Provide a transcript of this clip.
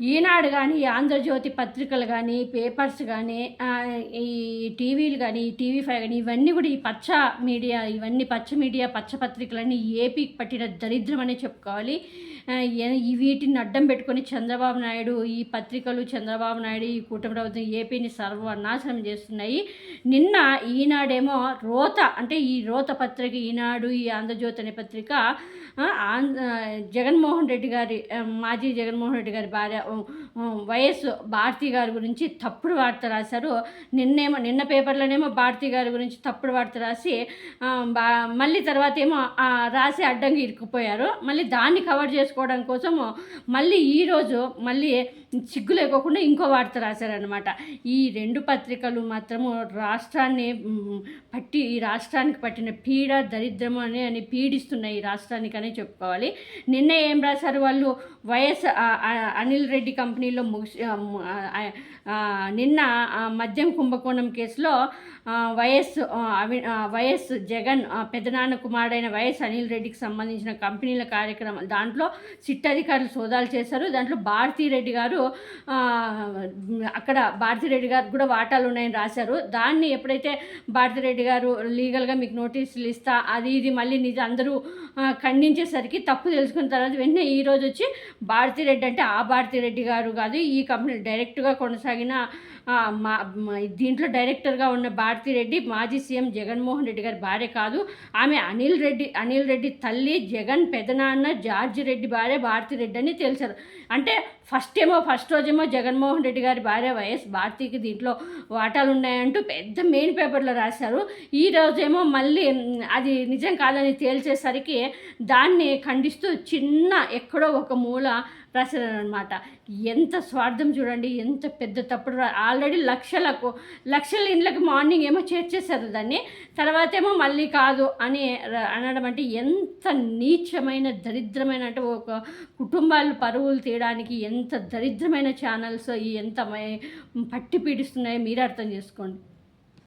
ఈనాడు కానీ ఆంధ్రజ్యోతి పత్రికలు కానీ పేపర్స్ కానీ ఈ టీవీలు కానీ టీవీ ఫైవ్ కానీ ఇవన్నీ కూడా ఈ పచ్చ మీడియా ఇవన్నీ పచ్చ మీడియా పచ్చ పత్రికలన్నీ ఏపీకి పట్టిన దరిద్రం అనే చెప్పుకోవాలి. వీటిని అడ్డం పెట్టుకొని చంద్రబాబు నాయుడు ఈ పత్రికలు చంద్రబాబు నాయుడు ఈ కూటమి ప్రభుత్వం ఏపీని సర్వనాశనం చేస్తున్నాయి. నిన్న ఈనాడేమో రోత అంటే ఈ రోత పత్రిక ఈనాడు ఈ ఆంధ్రజ్యోతి అనే పత్రిక జగన్మోహన్ రెడ్డి గారి మాజీ జగన్మోహన్ రెడ్డి గారి భార్య వైఎస్ భారతి గారి గురించి తప్పుడు వార్త రాశారు. నిన్నేమో నిన్న పేపర్లోనేమో భారతి గారి గురించి తప్పుడు వార్త రాసి మళ్ళీ తర్వాత ఏమో రాసి అడ్డంగా ఇరుక్కుపోయారు. మళ్ళీ దాన్ని కవర్ చేసుకోవడం కోసము మళ్ళీ ఈరోజు మళ్ళీ సిగ్గు లేకోకుండా ఇంకో వార్త రాశారనమాట ఈ రెండు పత్రికలు మాత్రము రాష్ట్రాన్ని పట్టి ఈ రాష్ట్రానికి పట్టిన పీడ దరిద్రము అని అని పీడిస్తున్నాయి ఈ రాష్ట్రానికి అని చెప్పుకోవాలి. నిన్న ఏం రాశారు వాళ్ళు? వైఎస్ అనిల్ రెడ్డి కంపెనీలో ముగిసి నిన్న మద్యం కుంభకోణం కేసులో వైఎస్ అవి వైఎస్ జగన్ పెద్దనాన్న కుమారుడైన వైఎస్ అనిల్ రెడ్డికి సంబంధించిన కంపెనీల కార్యక్రమం దాంట్లో సిట్ అధికారులు సోదాలు చేశారు. దాంట్లో భారతీరెడ్డి గారు అక్కడ భారతీరెడ్డి గారు కూడా వాటాలు ఉన్నాయని రాశారు. దాన్ని ఎప్పుడైతే భారతిరెడ్డి గారు లీగల్గా మీకు నోటీసులు ఇస్తా అది ఇది మళ్ళీ నిజ అందరూ ఖండించేసరికి తప్పు తెలుసుకున్న తర్వాత వెంటనే ఈరోజు వచ్చి భారతిరెడ్డి అంటే ఆ భారతిరెడ్డి రెడ్డి గారు కాదు ఈ కంపెనీ డైరెక్ట్గా కొనసాగిన మా దీంట్లో డైరెక్టర్గా ఉన్న భారతిరెడ్డి మాజీ సీఎం జగన్మోహన్ రెడ్డి గారి భార్య కాదు ఆమె అనిల్ రెడ్డి అనిల్ రెడ్డి తల్లి జగన్ పెదనాన్న జార్జి రెడ్డి భార్య భారతిరెడ్డి అని తెలిసారు. అంటే ఫస్ట్ ఏమో ఫస్ట్ రోజేమో జగన్మోహన్ రెడ్డి గారి భార్య వైఎస్ భారతికి దీంట్లో వాటాలు ఉన్నాయంటూ పెద్ద మెయిన్ పేపర్లో రాశారు. ఈ రోజేమో మళ్ళీ అది నిజం కాదని తేల్చేసరికి దాన్ని ఖండిస్తూ చిన్న ఎక్కడో ఒక మూల అనమాట ఎంత స్వార్థం చూడండి ఎంత పెద్ద తప్పుడు ఆల్రెడీ లక్షలకు లక్షల ఇండ్లకు మార్నింగ్ ఏమో చేర్చేశారు దాన్ని తర్వాత ఏమో మళ్ళీ కాదు అని అనడం అంటే ఎంత నీచమైన దరిద్రమైన అంటే ఒక కుటుంబాలు పరువులు తీయడానికి ఎంత దరిద్రమైన ఛానల్స్ ఎంత పట్టి పీడిస్తున్నాయో మీరు అర్థం చేసుకోండి.